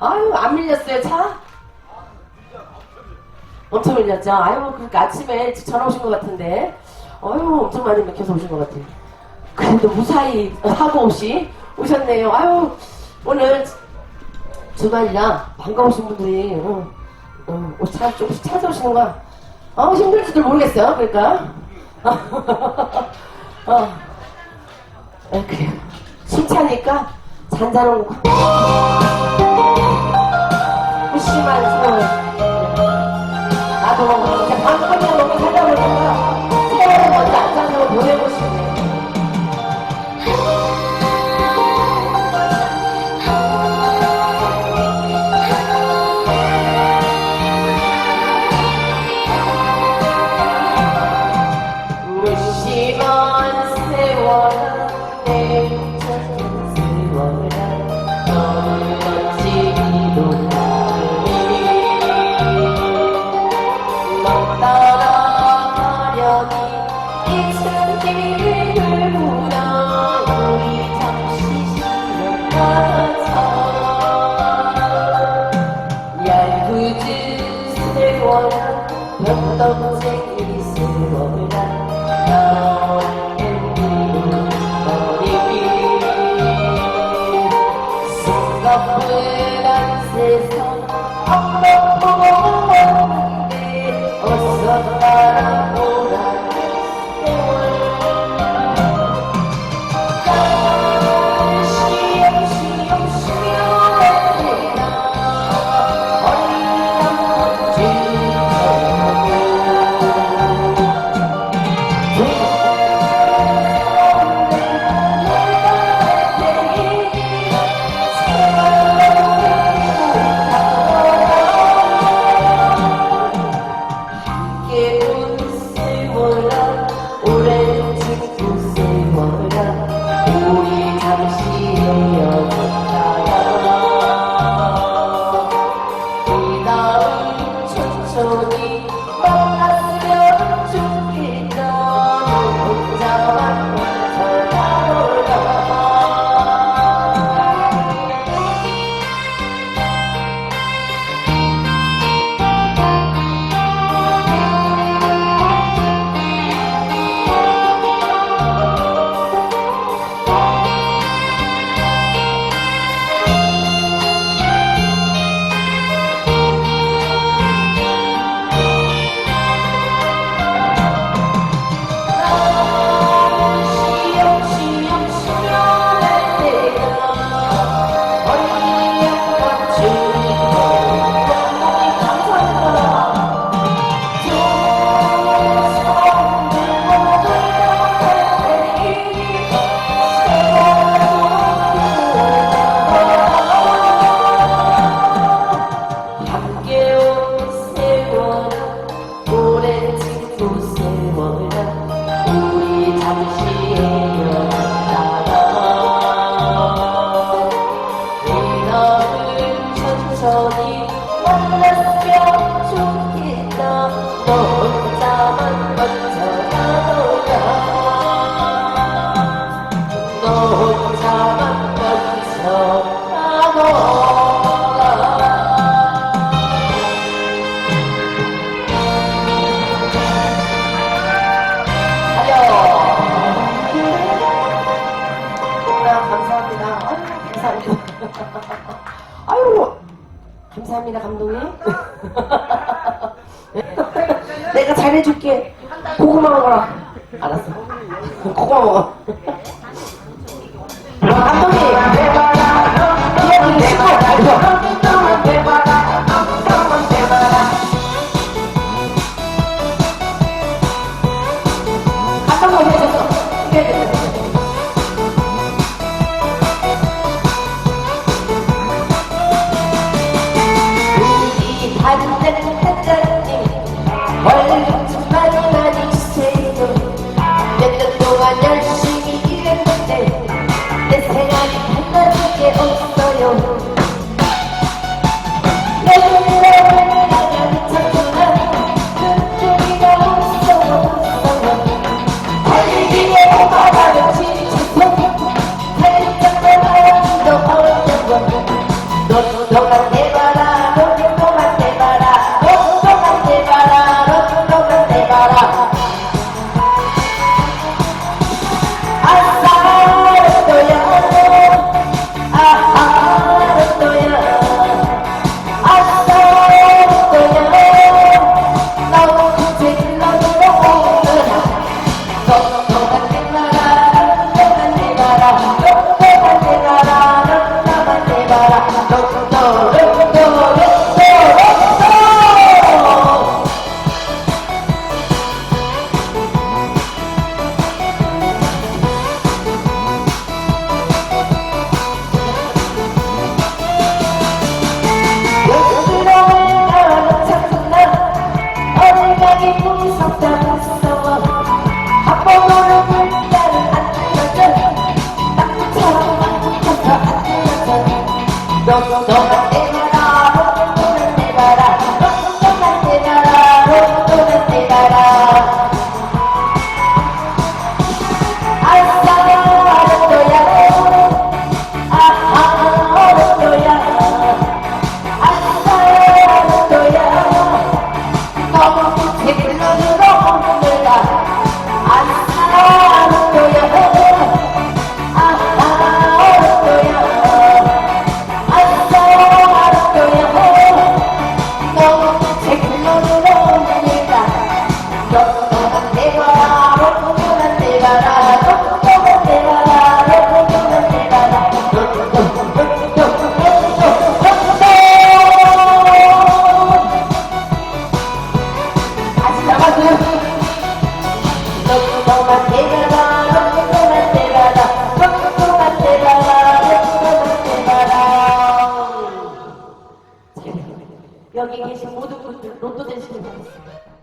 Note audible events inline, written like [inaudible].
아유, 안 밀렸어요, 차? 엄청 밀렸죠? 아유, 그러니까 아침에 전화 오신 것 같은데. 아유, 엄청 많이 맥혀서 오신 것 같아요. 그래도 무사히 사고 없이 오셨네요. 아유, 오늘 주말이라 반가우신 분들이, 어, 어, 차, 조금씩 찾아오시는 거야. 어, 힘들지도 모르겠어요, 그러니까. [laughs] 어, 에, 그래요. 숨차니까 잔잔한 거. 심한 소원. 길을 물어 우 [laughs] 아유, 감사합니다, 감독님. [laughs] 내가 잘해줄게. 고구마 먹어라. 알았어. [laughs] 고구마 먹어. 여기 계신 모든 분들 로또 되시길 바랍니다.